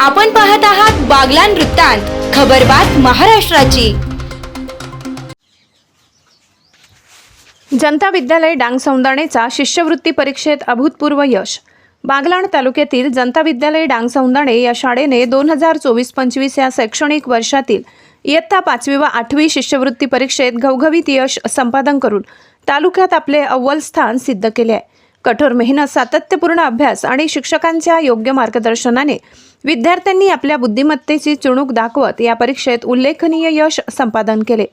आपण पाहत आहात बागलान वृत्तांत खबरबात महाराष्ट्राची. जनता विद्यालय डांग सौंदाणेचा शिष्यवृत्ती परीक्षेत अभूतपूर्व यश. बागलाण तालुक्यातील जनता विद्यालय डांग सौंदाणे या शाळेने दोन हजार चोवीस पंचवीस या शैक्षणिक वर्षातील इयत्ता पाचवी व आठवी शिष्यवृत्ती परीक्षेत घवघवीत यश संपादन करून तालुक्यात आपले अव्वल स्थान सिद्ध केले आहे. कठोर मेहनत सातत्यपूर्ण अभ्यास आणि शिक्षकांच्या योग्य मार्गदर्शनाने विद्यार्थ्यांनी आपल्या बुद्धिमत्तेची चुणूक दाखवत या परीक्षेत उल्लेखनीय यश संपादन केले.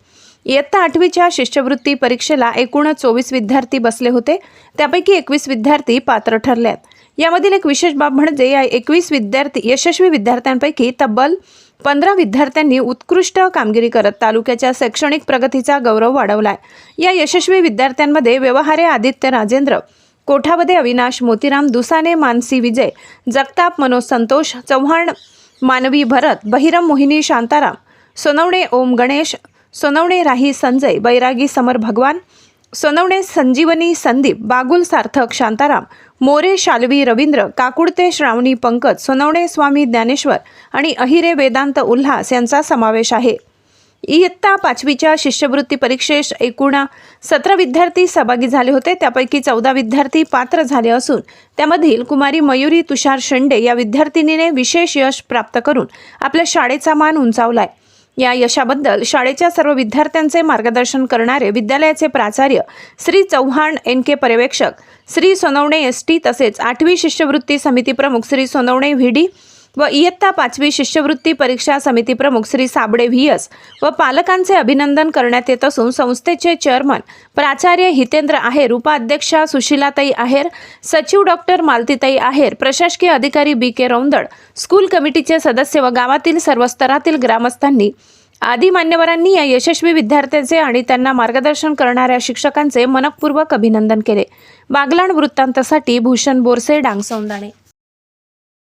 इयत्ता आठवीच्या शिष्यवृत्ती परीक्षेला एकूण चोवीस विद्यार्थी बसले होते. त्यापैकी एकवीस विद्यार्थी पात्र ठरल्यात. आहेत यामधील एक विशेष बाब म्हणजे या एकवीस विद्यार्थी यशस्वी विद्यार्थ्यांपैकी तब्बल पंधरा विद्यार्थ्यांनी उत्कृष्ट कामगिरी करत तालुक्याच्या शैक्षणिक प्रगतीचा गौरव वाढवला आहे या यशस्वी विद्यार्थ्यांमध्ये व्यवहारे आदित्य राजेंद्र कोठावदे अविनाश मोतीराम दुसाने मानसी विजय जगताप मनोज संतोष चव्हाण मानवी भरत बहिरम मोहिनी शांताराम सोनवणे ओम गणेश सोनवणे राही संजय बैरागी समर भगवान सोनवणे संजीवनी संदीप बागुल सार्थक शांताराम मोरे शालवी रवींद्र काकुडते श्रावणी पंकज सोनवणे स्वामी ज्ञानेश्वर आणि अहिरे वेदांत उल्हास यांचा समावेश आहे. इयत्ता पाचवीच्या शिष्यवृत्ती परीक्षेस एकूण सतरा विद्यार्थी सहभागी झाले होते. त्यापैकी चौदा विद्यार्थी पात्र झाले असून त्यामधील कुमारी मयुरी तुषार शेंडे या विद्यार्थिनीने विशेष यश प्राप्त करून आपल्या शाळेचा मान उंचावलाय. या यशाबद्दल शाळेच्या सर्व विद्यार्थ्यांचे मार्गदर्शन करणारे विद्यालयाचे प्राचार्य श्री चव्हाण एन के पर्यवेक्षक श्री सोनवणे एस टी तसेच आठवी शिष्यवृत्ती समिती प्रमुख श्री सोनवणे व्ही डी व इयत्ता पाचवी शिष्यवृत्ती परीक्षा समिती प्रमुख श्री साबडे व्हीएस व पालकांचे अभिनंदन करण्यात येत असून संस्थेचे चेअरमन प्राचार्य हितेंद्र आहेर उपाध्यक्षा सुशीलाताई आहेर सचिव डॉक्टर मालतीताई आहेर प्रशासकीय अधिकारी बी के रौंदड स्कूल कमिटीचे सदस्य व गावातील सर्व स्तरातील ग्रामस्थांनी आदी मान्यवरांनी या यशस्वी विद्यार्थ्यांचे आणि त्यांना मार्गदर्शन करणाऱ्या शिक्षकांचे मनपूर्वक अभिनंदन केले. बागलाण वृत्तांतासाठी भूषण बोरसे डांगसौंदाणे